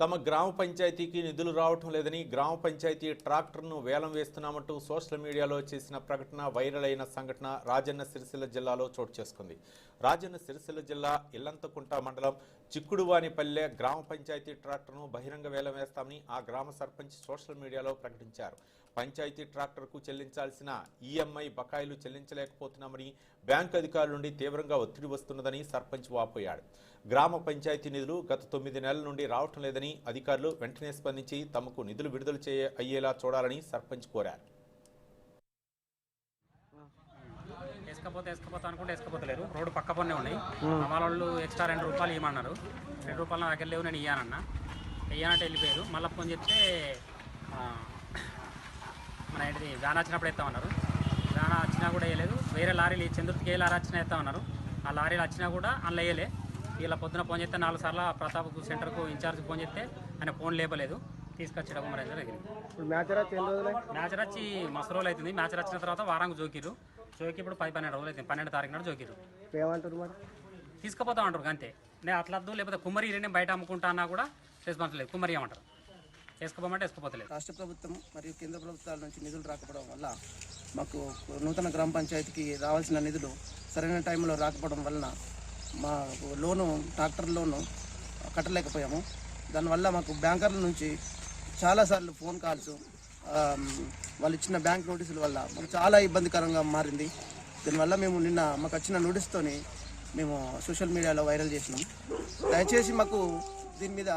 తమ గ్రామ పంచాయతీకి నిధులు రావటం లేదని గ్రామ పంచాయతీ ట్రాక్టర్ను వేలం వేస్తున్నామంటూ సోషల్ మీడియాలో చేసిన ప్రకటన వైరల్ అయిన సంఘటన రాజన్న సిరిసిల్ల జిల్లాలో చోటు చేసుకుంది. రాజన్న సిరిసిల్ల జిల్లా ఇల్లంతకుంట మండలం చిక్కుడువానిపల్లె గ్రామ పంచాయతీ ట్రాక్టర్ను బహిరంగ వేలం వేస్తామని ఆ గ్రామ సర్పంచ్ సోషల్ మీడియాలో ప్రకటించారు. పంచాయతీ ట్రాక్టర్కు చెల్లించాల్సిన ఈఎంఐ బకాయిలు చెల్లించలేకపోతున్నామని బ్యాంకు అధికారుల నుండి తీవ్రంగా ఒత్తిడి వస్తున్నదని సర్పంచ్ వాపోయాడు. గ్రామ పంచాయతీ నిధులు గత తొమ్మిది నెలల నుండి రావటం లేదని అధికారులు వెంటనే స్పందించి తమకు నిధులు విడుదల చేయ అయ్యేలా చూడాలని సర్పంచ్ కోరారు. వేసుకపోతే వేసుకపోతే అనుకుంటే వేసుకపోతలేరు. రోడ్డు పక్క పన్నే ఉన్నాయి. అమ్మాల వాళ్ళు ఎక్స్ట్రా రెండు రూపాయలు ఇవ్వమన్నారు. రెండు రూపాయలు నా దగ్గర లేవు నేను ఇయ్యానన్న. ఇయ్యానంటే వెళ్ళిపోయారు. మళ్ళీ ఫోన్ చెప్తే మన ఏంటిది వ్యాన్ వచ్చినప్పుడు ఎత్తామన్నారు వ్యాన్ వచ్చినా కూడా వేయలేదు. వేరే లారీలు ఈ చంద్రుడికి ఏ లారీ వచ్చినా ఎత్తామన్నారు ఆ లారీలు వచ్చినా కూడా అందులో వేయలే. ఇలా పొద్దున ఫోన్ చేస్తే నాలుగు సార్లు ప్రతాప్ సెంటర్కు ఇన్ఛార్జ్కి ఫోన్ చేస్తే ఆయన ఫోన్ లేపలేదు. తీసుకొచ్చాడు కుమరేంద్ర మ్యాచ్ వచ్చి రోజులు అవుతుంది మ్యాచ్ వచ్చిన తర్వాత వారానికి జోకిరు జోకి ఇప్పుడు పది పన్నెండు రోజులు అవుతుంది పన్నెండు తారీఖు నాడు జోకిరు ఏమంటారు మరి? తీసుకుపోతాం అంటారు అంతే. నేను అట్లా వద్దు లేకపోతే కుమ్మరి నేను బయట అమ్ముకుంటా అన్నా కూడా రెస్పాన్స్ లేదు కుమ్మరి ఏమంటారు? వేసుకోపోమంటే వేసుకోపోతలేదు. రాష్ట్ర ప్రభుత్వం మరియు కేంద్ర ప్రభుత్వాల నుంచి నిధులు రాకపోవడం వల్ల మాకు నూతన గ్రామ పంచాయతీకి రావాల్సిన నిధులు సరైన టైంలో రాకపోవడం వలన మా లోను ట్రాక్టర్ లోను కట్టలేకపోయాము. దానివల్ల మాకు బ్యాంకర్ల నుంచి చాలాసార్లు ఫోన్ కాల్స్ వాళ్ళు ఇచ్చిన బ్యాంక్ నోటీసుల వల్ల మాకు చాలా ఇబ్బందికరంగా మారింది. దీనివల్ల మేము నిన్న మాకు వచ్చిన నోటీస్తోని మేము సోషల్ మీడియాలో వైరల్ చేసినాం. దయచేసి మాకు దీని మీద